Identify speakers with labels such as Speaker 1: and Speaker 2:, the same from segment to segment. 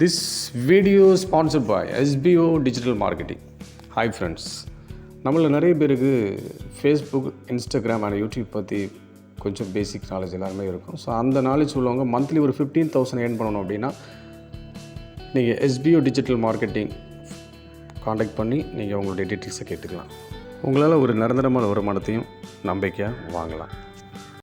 Speaker 1: This video sponsored by SPO digital marketing hi friends நம்மள நிறைய பேருக்கு ஃபேஸ்புக் இன்ஸ்டாகிராம் அண்ட் யூடியூப் பற்றி கொஞ்சம் பேசிக் நாலேஜ் எல்லாருமே இருக்கும். ஸோ அந்த நாலேஜ் உள்ளவங்க மந்த்லி ஒரு ஃபிஃப்டீன் தௌசண்ட் ஏர்ன் பண்ணணும் அப்படின்னா நீங்கள் எஸ்பிஓ டிஜிட்டல் மார்க்கெட்டிங் காண்டாக்ட் பண்ணி நீங்கள் உங்களுடைய டீட்டெயில்ஸை கேட்டுக்கலாம். உங்களால் ஒரு நிரந்தரமான வருமானத்தையும் நம்பிக்கையாக வாங்கலாம்.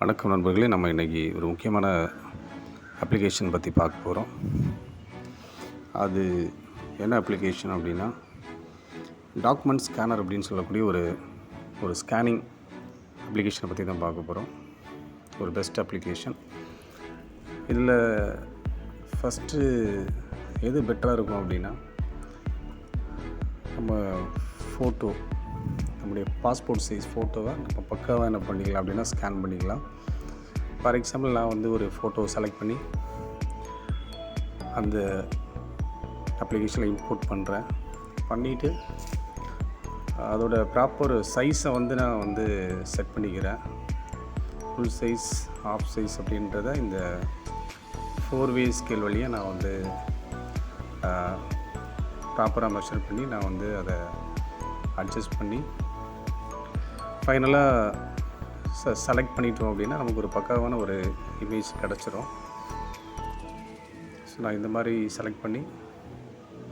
Speaker 1: வணக்கம் நண்பர்களே. நம்ம இன்றைக்கி ஒரு முக்கியமான அப்ளிகேஷன் பற்றி பார்க்க போகிறோம் அது என்ன அப்ளிகேஷன் அப்படின்னா டாக்குமெண்ட் ஸ்கேனர் அப்படின்னு சொல்லக்கூடிய ஒரு ஒரு ஸ்கேனிங் அப்ளிகேஷனை பற்றி தான் பார்க்க போகிறோம் ஒரு பெஸ்ட் அப்ளிகேஷன் இதில் ஃபஸ்ட்டு எது பெட்டராக இருக்கும் அப்படின்னா நம்ம ஃபோட்டோ நம்முடைய பாஸ்போர்ட் சைஸ் ஃபோட்டோவை நம்ம பக்காவாக என்ன பண்ணிக்கலாம் அப்படின்னா ஸ்கேன் பண்ணிக்கலாம். ஃபார் எக்ஸாம்பிள் நான் வந்து ஒரு ஃபோட்டோவை செலக்ட் பண்ணி அந்த அப்ளிகேஷனில் இம்போர்ட் பண்ணுறேன் பண்ணிவிட்டு அதோட ப்ராப்பர் சைஸை வந்து நான் வந்து செட் பண்ணிக்கிறேன். ஃபுல் சைஸ் ஆஃப் சைஸ் அப்படின்றத இந்த ஃபோர் வே ஸ்கேல் வழியாக நான் வந்து ப்ராப்பராக மெஷர் பண்ணி நான் வந்து அதை அட்ஜஸ்ட் பண்ணி ஃபைனலாக ச செலக்ட் பண்ணிட்டோம் அப்படின்னா நமக்கு ஒரு பக்காவான ஒரு இமேஜ் கிடச்சிரும். ஸோ நான் இந்த மாதிரி செலக்ட் பண்ணி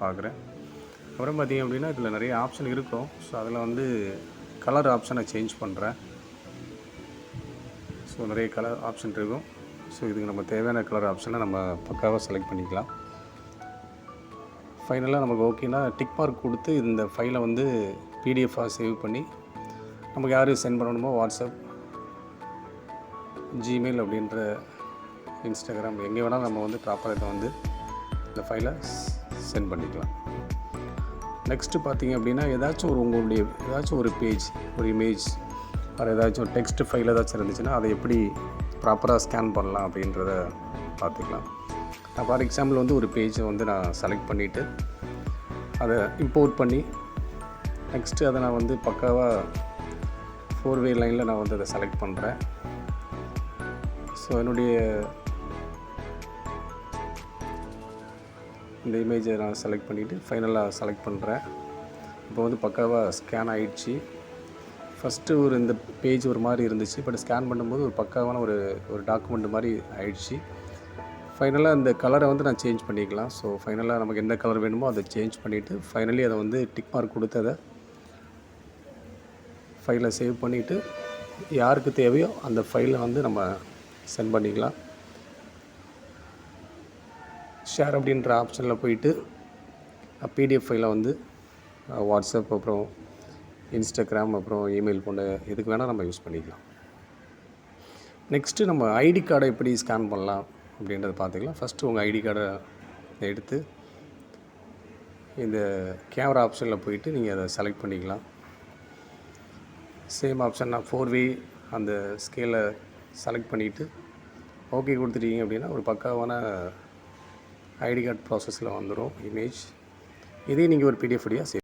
Speaker 1: பார்க்குறேன் அப்புறம் பார்த்திங்க அப்படின்னா இதில் நிறைய ஆப்ஷன் இருக்கும். ஸோ அதில் வந்து கலர் ஆப்ஷனை சேஞ்ச் பண்ணுறேன் ஸோ நிறைய கலர் ஆப்ஷன் இருக்கும். ஸோ இதுக்கு நம்ம தேவையான கலர் ஆப்ஷனை நம்ம பக்காவாக செலக்ட் பண்ணிக்கலாம். ஃபைனலாக நமக்கு ஓகேனா டிக் மார்க் கொடுத்து இந்த ஃபைலை வந்து பிடிஎஃபாக சேவ் பண்ணி நமக்கு யார் சென்ட் பண்ணணுமோ வாட்ஸ்அப் ஜிமெயில் அப்படின்ற இன்ஸ்டாகிராம் எங்கே வேணாலும் நம்ம வந்து ப்ராப்பராக இதை வந்து இந்த ஃபைலை சென்ட் பண்ணிக்கலாம். நெக்ஸ்ட்டு பார்த்தீங்க அப்படின்னா ஏதாச்சும் ஒரு உங்களுடைய ஏதாச்சும் ஒரு பேஜ் ஒரு இமேஜ் வேறு ஏதாச்சும் டெக்ஸ்ட் ஃபைல் ஏதாச்சும் இருந்துச்சுன்னா அதை எப்படி ப்ராப்பராக ஸ்கேன் பண்ணலாம் அப்படின்றத பார்த்துக்கலாம். நான் ஃபார் எக்ஸாம்பிள் வந்து ஒரு பேஜை வந்து நான் செலக்ட் பண்ணிவிட்டு அதை இம்போர்ட் பண்ணி நெக்ஸ்ட்டு அதை நான் வந்து பக்காவாக ஃபோர் வே லைனில் நான் வந்து அதை செலக்ட் பண்ணுறேன் ஸோ என்னுடைய இந்த இமேஜை நான் செலக்ட் பண்ணிவிட்டு ஃபைனலாக செலக்ட் பண்ணுறேன் இப்போ வந்து பக்காவாக ஸ்கேன் ஆகிடுச்சு ஃபஸ்ட்டு ஒரு இந்த பேஜ் ஒரு மாதிரி இருந்துச்சு. பட் ஸ்கேன் பண்ணும்போது ஒரு பக்காவான ஒரு ஒரு டாக்குமெண்ட் மாதிரி ஆயிடுச்சு. ஃபைனலாக இந்த கலரை வந்து நான் சேஞ்ச் பண்ணிக்கலாம். ஸோ ஃபைனலாக நமக்கு எந்த கலர் வேணுமோ அதை சேஞ்ச் பண்ணிவிட்டு ஃபைனலி அதை வந்து டிக் மார்க் கொடுத்து அதை ஃபைலை சேவ் பண்ணிவிட்டு யாருக்கு தேவையோ அந்த ஃபைலை வந்து நம்ம சென்ட் பண்ணிக்கலாம். ஷேர் அப்படின்ற ஆப்ஷனில் போயிட்டு பிடிஎஃப் ஃபைலை வந்து வாட்ஸ்அப் அப்புறம் இன்ஸ்டாகிராம் அப்புறம் இமெயில் போன்ற எதுக்கு வேணால் நம்ம யூஸ் பண்ணிக்கலாம். நெக்ஸ்ட்டு நம்ம ஐடி கார்டை எப்படி ஸ்கேன் பண்ணலாம் அப்படின்றத பார்த்துக்கலாம். ஃபஸ்ட்டு உங்கள் ஐடி கார்டை எடுத்து இந்த கேமரா ஆப்ஷனில் போயிட்டு நீங்கள் அதை செலக்ட் பண்ணிக்கலாம். சேம் ஆப்ஷன் நான் ஃபோர் வே அந்த ஸ்கேலை செலக்ட் பண்ணிவிட்டு ஓகே கொடுத்துட்டீங்க அப்படின்னா ஒரு பக்காவான ஐடி கார்டு ப்ராசஸில் வந்துடும் இமேஜ் இதே நீங்கள் ஒரு பிடிஎஃப் வழியாக சேவ்